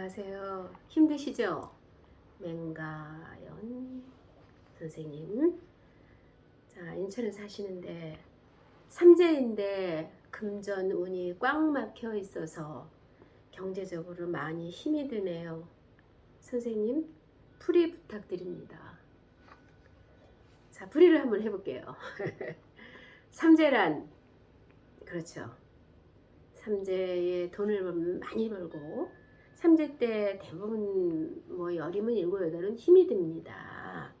안녕하세요. 힘드시죠? 맹가연 선생님. 자, 인천에 사시는데 삼재인데 금전 운이 꽉 막혀 있어서 경제적으로 많이 힘이 드네요. 선생님, 풀이 부탁드립니다. 자, 풀이를 한번 해볼게요. 삼재란 그렇죠. 삼재에 돈을 많이 벌고 삼재 때 대부분 뭐 열이면 일곱 여덟은 힘이 듭니다.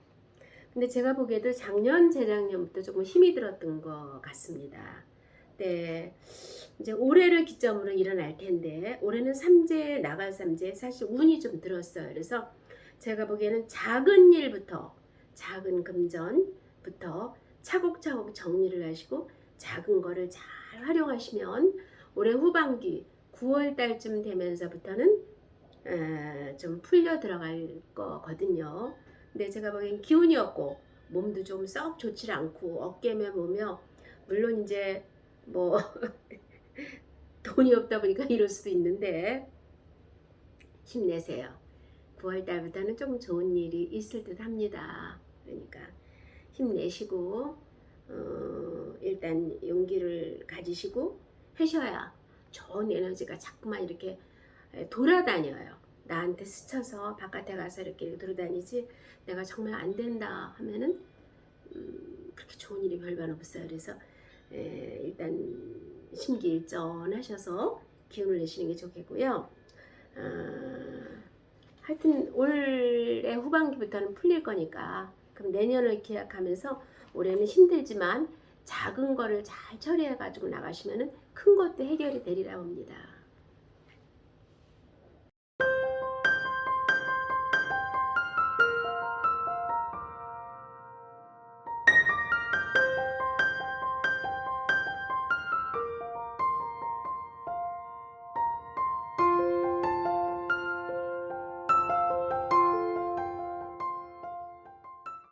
근데 제가 보기에도 작년 재작년부터 조금 힘이 들었던 것 같습니다. 네, 이제 올해를 기점으로 일어날 텐데 올해는 삼재 나갈 삼재 사실 운이 좀 들었어요. 그래서 제가 보기에는 작은 일부터 작은 금전부터 차곡차곡 정리를 하시고 작은 거를 잘 활용하시면 올해 후반기 9월 달쯤 되면서부터는 에, 좀 풀려 들어갈 거거든요. 근데 제가 보기엔 기운이 없고 몸도 좀 썩 좋지 않고 어깨며 보며 물론 이제 뭐 돈이 없다 보니까 이럴 수도 있는데 힘내세요. 9월 달부터는 좀 좋은 일이 있을 듯 합니다. 그러니까 힘내시고 어, 일단 용기를 가지시고 하셔야 좋은 에너지가 자꾸만 이렇게 돌아다녀요. 나한테 스쳐서 바깥에 가서 이렇게 돌아다니지 내가 정말 안 된다 하면은 음, 그렇게 좋은 일이 별반 없어요. 그래서 에, 일단 심기일전하셔서 기운을 내시는 게 좋겠고요. 아, 하여튼 올해 후반기부터는 풀릴 거니까 그럼 내년을 기약하면서 올해는 힘들지만 작은 거를 잘 처리해 가지고 나가시면은 큰 것도 해결이 되리라 봅니다.